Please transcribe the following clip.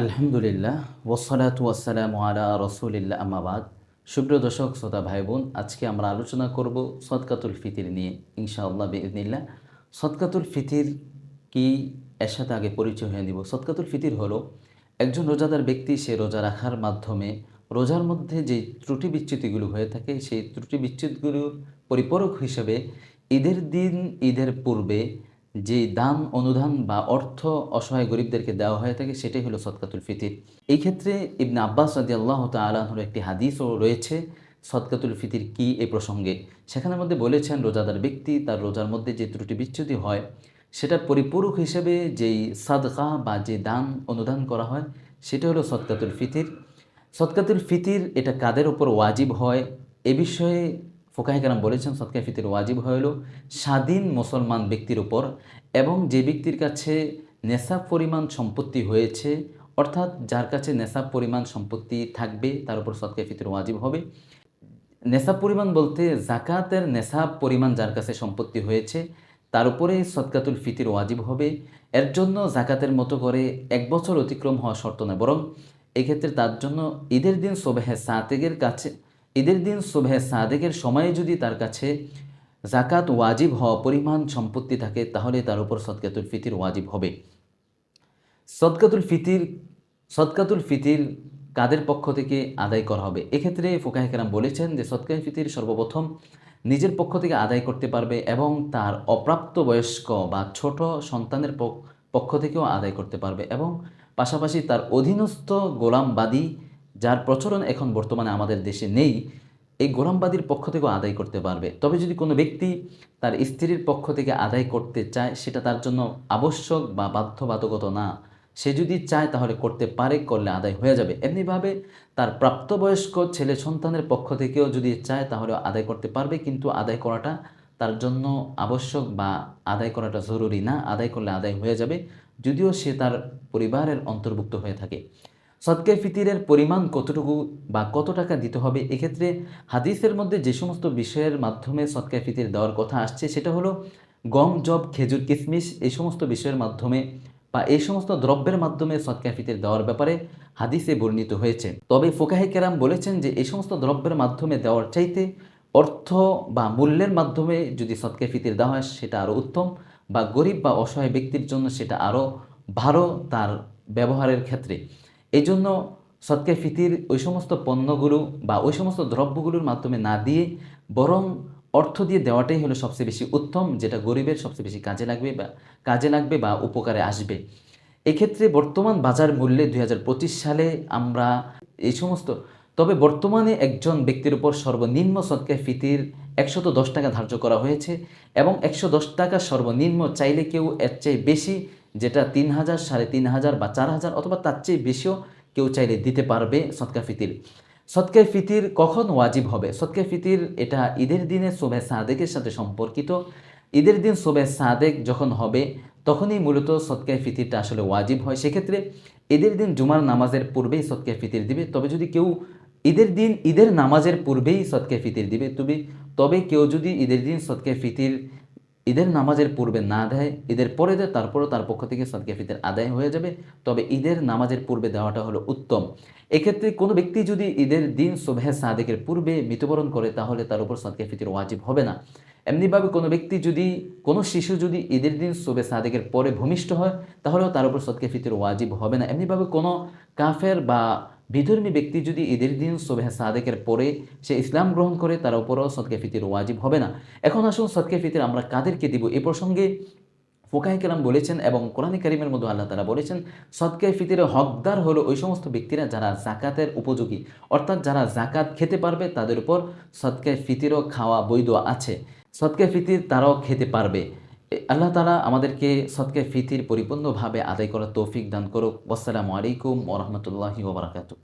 আলহামদুলিল্লাহ ওসালাত ওয়াসালাম আলা রসুলিল্লাহ আমাবাদ সুপ্রিয় দর্শক, শ্রোতা ভাই বোন আজকে আমরা আলোচনা করব সদকাতুল ফিতির নিয়ে, ইনশাআল্লাহ বিদিনিল্লাহ সদকাতুল ফিতির কি এর সাথে আগে পরিচয় হয়ে নিব? সদকাতুল ফিতির হলো একজন রোজাদার ব্যক্তি, সে রোজা রাখার মাধ্যমে রোজার মধ্যে যে ত্রুটি বিচ্যুতিগুলো হয়ে থাকে, সেই ত্রুটি বিচ্যুতিগুলোর পরিপূরক হিসেবে ঈদের দিন, ঈদের পূর্বে যে দান অনুদান বা অর্থ অসহায় গরিবদেরকে দেওয়া হয়ে থাকে, সেটাই হলো সদকাতুল ফিতির। এই ক্ষেত্রে ইবনে আব্বাস রাদি আল্লাহ তালাহর একটি হাদিসও রয়েছে, সদকাতুল ফিতির কি এ প্রসঙ্গে। সেখানের মধ্যে বলেছেন, রোজাদার ব্যক্তি তার রোজার মধ্যে যে ত্রুটি বিচ্যুতি হয় সেটার পরিপূরক হিসেবে যেই সাদকা বা যে দান, অনুদান করা হয়, সেটা হলো সদকাতুল ফিতির। সদকাতুল ফিতির এটা কাদের উপর ওয়াজিব হয়? এ বিষয়ে ফোকাহিকারাম বলেছেন সদকা ফিতির ওয়াজিব হলো স্বাধীন মুসলমান ব্যক্তির উপর এবং যে ব্যক্তির কাছে নেশাব পরিমাণ সম্পত্তি হয়েছে, অর্থাৎ যার কাছে নেশাব পরিমাণ সম্পত্তি থাকবে, তার উপর সদকা ফিতির ওয়াজিব হবে। নেশাব পরিমাণ বলতে জাকাতের নেশাব পরিমাণ যার কাছে সম্পত্তি হয়েছে, তার উপরে সদকাতুল ফিতির ওয়াজিব হবে। এর জন্য জাকাতের মতো করে এক বছর অতিক্রম হওয়া শর্ত নয়, বরং এক্ষেত্রে তার জন্য ঈদের দিন সোবেহে সাতেগের কাছে ঈদের দিন সোবেহে সাদেকের সময়ে যদি তার কাছে জাকাত ওয়াজিব হওয়া পরিমাণ সম্পত্তি থাকে, তাহলে তার উপর সদকাতুল ফিতির ওয়াজিব হবে। সদকাতুল ফিতির সদকাতুল ফিতির কাদের পক্ষ থেকে আদায় করা হবে? এক্ষেত্রে ফোকাহিকেরাম বলেছেন যে সদকায় ফিতির সর্বপ্রথম নিজের পক্ষ থেকে আদায় করতে পারবে এবং তার অপ্রাপ্ত বয়স্ক বা ছোট সন্তানের পক্ষ থেকেও আদায় করতে পারবে এবং পাশাপাশি তার অধীনস্থ গোলামবাদী যার প্রচলন এখন বর্তমানে আমাদের দেশে নেই, এই গোলামবাদীর পক্ষ থেকেও আদায় করতে পারবে। তবে যদি কোনো ব্যক্তি তার স্ত্রীর পক্ষ থেকে আদায় করতে চায়, সেটা তার জন্য আবশ্যক বা বাধ্যবাধকতা না। সে যদি চায়, তাহলে করতে পারে, করলে আদায় হয়ে যাবে। এমনিভাবে তার প্রাপ্তবয়স্ক ছেলে সন্তানের পক্ষ থেকেও যদি চায় তাহলে আদায় করতে পারবে, কিন্তু আদায় করাটা তার জন্য আবশ্যক বা আদায় করাটা জরুরি না। আদায় করলে আদায় হয়ে যাবে, যদিও সে তার পরিবারের অন্তর্ভুক্ত হয়ে থাকে। সদকে ফিতিরের পরিমাণ কতটুকু বা কত টাকা দিতে হবে? এক্ষেত্রে হাদিসের মধ্যে যে সমস্ত বিষয়ের মাধ্যমে সদকে ফিতির দেওয়ার কথা আসছে, সেটা হলো গম, জব, খেজুর কিশমিশ এই সমস্ত বিষয়ের মাধ্যমে বা এই সমস্ত দ্রব্যের মাধ্যমে সদকা ফিতির দেওয়ার ব্যাপারে হাদিসে বর্ণিত হয়েছে। তবে ফোকাহে কেরাম বলেছেন যে, এই সমস্ত দ্রব্যের মাধ্যমে দেওয়ার চাইতে অর্থ বা মূল্যের মাধ্যমে যদি সদকা ফিতির দেওয়া হয়, সেটা আরও উত্তম বা গরিব বা অসহায় ব্যক্তির জন্য সেটা আরও ভালো তার ব্যবহারের ক্ষেত্রে। এই জন্য সদকে ফিতির ওই সমস্ত পণ্যগুলো বা ওই সমস্ত দ্রব্যগুলোর মাধ্যমে না দিয়ে বরং অর্থ দিয়ে দেওয়াটাই হলো সবচেয়ে বেশি উত্তম, যেটা গরিবের সবচেয়ে বেশি কাজে লাগবে বা কাজে লাগবে বা উপকারে আসবে। এক্ষেত্রে বর্তমান বাজার মূল্যে দু হাজার পঁচিশ সালে আমরা এই সমস্ত, তবে বর্তমানে একজন ব্যক্তির উপর সর্বনিম্ন সদকে ফিতির একশত দশ টাকা ধার্য করা হয়েছে এবং একশো দশ টাকা সর্বনিম্ন চাইলে কেউ এর চেয়ে বেশি যেটা তিন হাজার, সাড়ে তিন হাজার বা চার হাজার অথবা তার চেয়ে বেশিও কেউ চাইলে দিতে পারবে সদকা ফিতির। সদকায় ফিতির কখন ওয়াজিব হবে? সদকায় ফিতির এটা ঈদের দিনে শোভে সাদেকের সাথে সম্পর্কিত। ঈদের দিন শোভে সাদেক যখন হবে, তখনই মূলত সদকায় ফিতিরটা আসলে ওয়াজিব হয়। সেক্ষেত্রে ঈদের দিন জুমার নামাজের পূর্বেই সদকায় ফিতির দিবে। তবে যদি কেউ ঈদের দিন, ঈদের নামাজের পূর্বেই সদকায় ফিতির দিবে, তবে তবে কেউ যদি ঈদের দিন সদকায় ফিতির ঈদের নামাজের পূর্বে না দেয়, ঈদের পরে দেয়, তারপরেও তার পক্ষ থেকে সদকা ফিতের আদায় হয়ে যাবে। তবে ঈদের নামাজের পূর্বে দেওয়াটা হলো উত্তম। এক্ষেত্রে কোনো ব্যক্তি যদি ঈদের দিন সোভে সাদেকের পূর্বে মৃত্যুবরণ করে, তাহলে তার উপর সদকা ফিতির ওয়াজিব হবে না। এমনিভাবে কোনো ব্যক্তি যদি, কোনো শিশু যদি ঈদের দিন সোবে সাদেকের পরে ভূমিষ্ঠ হয়, তাহলেও তার উপর সদকা ফিতির ওয়াজিব হবে না। এমনিভাবে কোনো কাফের বা বিধর্মী ব্যক্তি যদি ঈদের দিন সোবেহ সাদেকের পরে সে ইসলাম গ্রহণ করে, তার উপরও সদকে ফিতির ওয়াজিব হবে না। এখন আসুন সদকে ফিতির আমরা কাদেরকে দিব? এ প্রসঙ্গে ফোকাই কেরাম বলেছেন এবং কোরআন করিমের মধ্যে আল্লাহ তালা বলেছেন সদকায় ফিতিরের হকদার হলো ওই সমস্ত ব্যক্তিরা যারা জাকাতের উপযোগী। অর্থাৎ যারা জাকাত খেতে পারবে, তাদের উপর সদকায় ফিতিরও খাওয়া বৈধ আছে। সদকায় ফিতির তারাও খেতে পারবে। আল্লাহ তালা আমাদেরকে সৎকে ফিতির পরিপূর্ণভাবে আদায় করার তৌফিক দান করুক। আসসালামু আলাইকুম ওরহমতুল্লাহি ওবরাকাতু